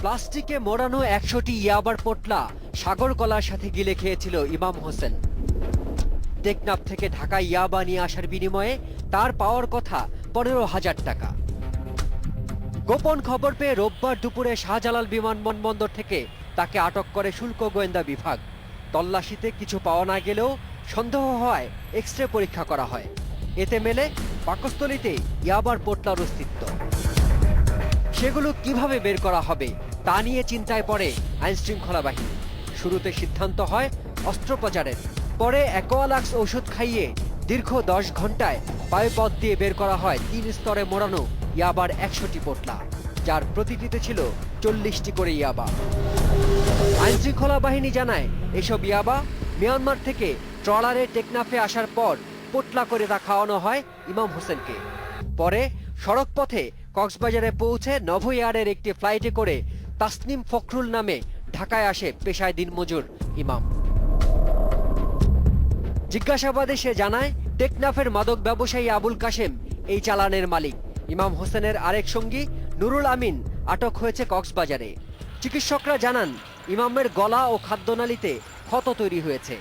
প্লাস্টিকে মোড়ানো একশোটি ইয়াবার পোটলা সাগর কলার সাথে গিলে খেয়েছিল ইমাম হোসেন। টেকনাফ থেকে ঢাকা ইয়াবা নিয়ে আসার বিনিময়ে তার পাওয়ার কথা পনেরো হাজার টাকা। গোপন খবর পেয়ে রোববার দুপুরে শাহজালাল বিমানবন্দর থেকে তাকে আটক করে শুল্ক গোয়েন্দা বিভাগ। তল্লাশিতে কিছু পাওয়া না গেলেও সন্দেহ হয় এক্স রে পরীক্ষা করা হয়। এতে মেলে পাকস্থলিতে ইয়াবার পোটলার অস্তিত্ব। সেগুলো কীভাবে বের করা হবে তা নিয়ে চিন্তায় পড়ে আইনশৃঙ্খলা বাহিনী। শুরুতে সিদ্ধান্ত হয় অস্ত্রোপচারের। পরে অ্যাকোয়ালাক্স ওষুধ খাইয়ে দীর্ঘ দশ ঘন্টায় বায়ুপথ দিয়ে বের করা হয় তিন স্তরে মোড়ানো ইয়াবার একশোটি পোটলা, যার প্রতিটিতে ছিল চল্লিশটি করে ইয়াবা। আইনশৃঙ্খলা বাহিনী জানায়, এসব ইয়াবা মিয়ানমার থেকে ট্রলারে টেকনাফে আসার পর পোটলা করে তা খাওয়ানো হয় ইমাম হোসেনকে। পরে সড়ক পথে কক্সবাজারে পৌঁছে নভোয়ারের একটি ফ্লাইটে করে তাসনিম ফখরুল নামে ঢাকায় আসে পেশায় দিনমজুর ইমাম। জিজ্ঞাসাবাদে সে জানায়, টেকনাফের মাদক ব্যবসায়ী আবুল কাশেম এই চালানের মালিক। ইমাম হোসেনের আরেক সঙ্গী নুরুল আমিন আটক হয়েছে কক্সবাজারে। চিকিৎসকরা জানান, ইমামের গলা ও খাদ্যনালীতে ক্ষত তৈরি হয়েছে।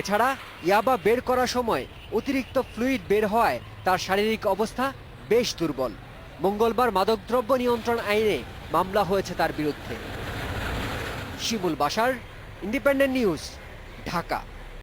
এছাড়া ইয়াবা বের করার সময় অতিরিক্ত ফ্লুইড বের হওয়ায় তার শারীরিক অবস্থা বেশ দুর্বল। মঙ্গলবার মাদকদ্রব্য নিয়ন্ত্রণ আইনে মামলা হয়েছে তার বিরুদ্ধে। শিমুল বাসার ইন্ডিপেন্ডেন্ট নিউজ ঢাকা।